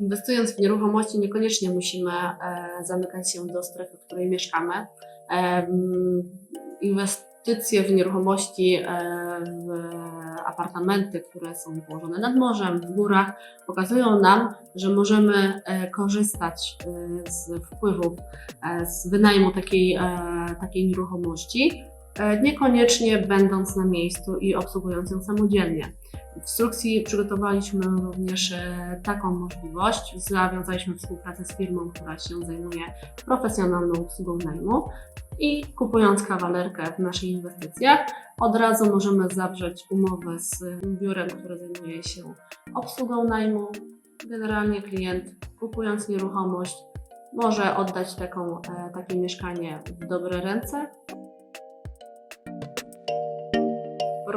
Inwestując w nieruchomości, niekoniecznie musimy e, zamykać się do strefy, w której mieszkamy. Inwestycje w nieruchomości, e, w apartamenty, które są położone nad morzem, w górach, pokazują nam, że możemy e, korzystać z wpływów z wynajmu takiej, takiej nieruchomości, niekoniecznie będąc na miejscu i obsługując ją samodzielnie. W instrukcji przygotowaliśmy również e, taką możliwość. Zawiązaliśmy współpracę z firmą, która się zajmuje profesjonalną obsługą najmu i kupując kawalerkę w naszych inwestycjach, od razu możemy zawrzeć umowę z biurem, które zajmuje się obsługą najmu. Generalnie klient kupując nieruchomość może oddać taką, e, takie mieszkanie w dobre ręce,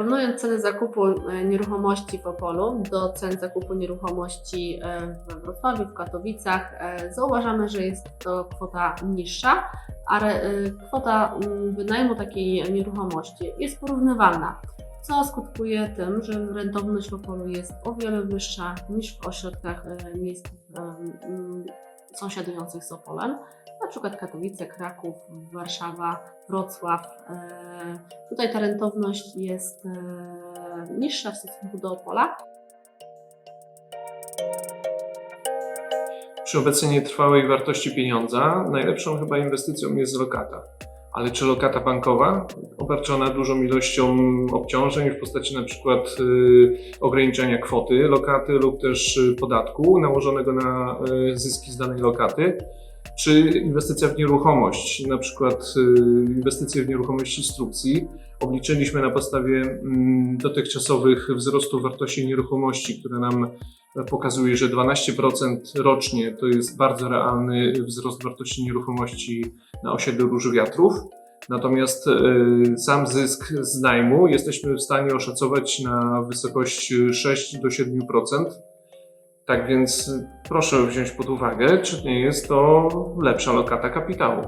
Porównując ceny zakupu e, nieruchomości w Opolu do cen zakupu nieruchomości e, we Wrocławiu, w Katowicach, e, zauważamy, że jest to kwota niższa, ale kwota mm, wynajmu takiej nieruchomości jest porównywalna, co skutkuje tym, że rentowność w Opolu jest o wiele wyższa niż w ośrodkach miejskich sąsiadujących z Opolem, na przykład Katowice, Kraków, Warszawa, Wrocław. E, Tutaj ta rentowność jest e, niższa w stosunku do Opola. Przy obecnie trwałej wartości pieniądza najlepszą chyba inwestycją jest lokata. Ale czy lokata bankowa, obarczona dużą ilością obciążeń w postaci na przykład y, ograniczenia kwoty lokaty lub też y, podatku nałożonego na y, zyski z danej lokaty, czy inwestycja w nieruchomość, na przykład y, inwestycje w nieruchomość instrukcji, obliczyliśmy na podstawie mm, dotychczasowych wzrostów wartości nieruchomości, które nam pokazuje, że 12% rocznie to jest bardzo realny wzrost wartości nieruchomości na osiedlu Róży Wiatrów. Natomiast y, sam zysk z najmu jesteśmy w stanie oszacować na wysokość 6 do 7%. Tak więc proszę wziąć pod uwagę, czy nie jest to lepsza lokata kapitału.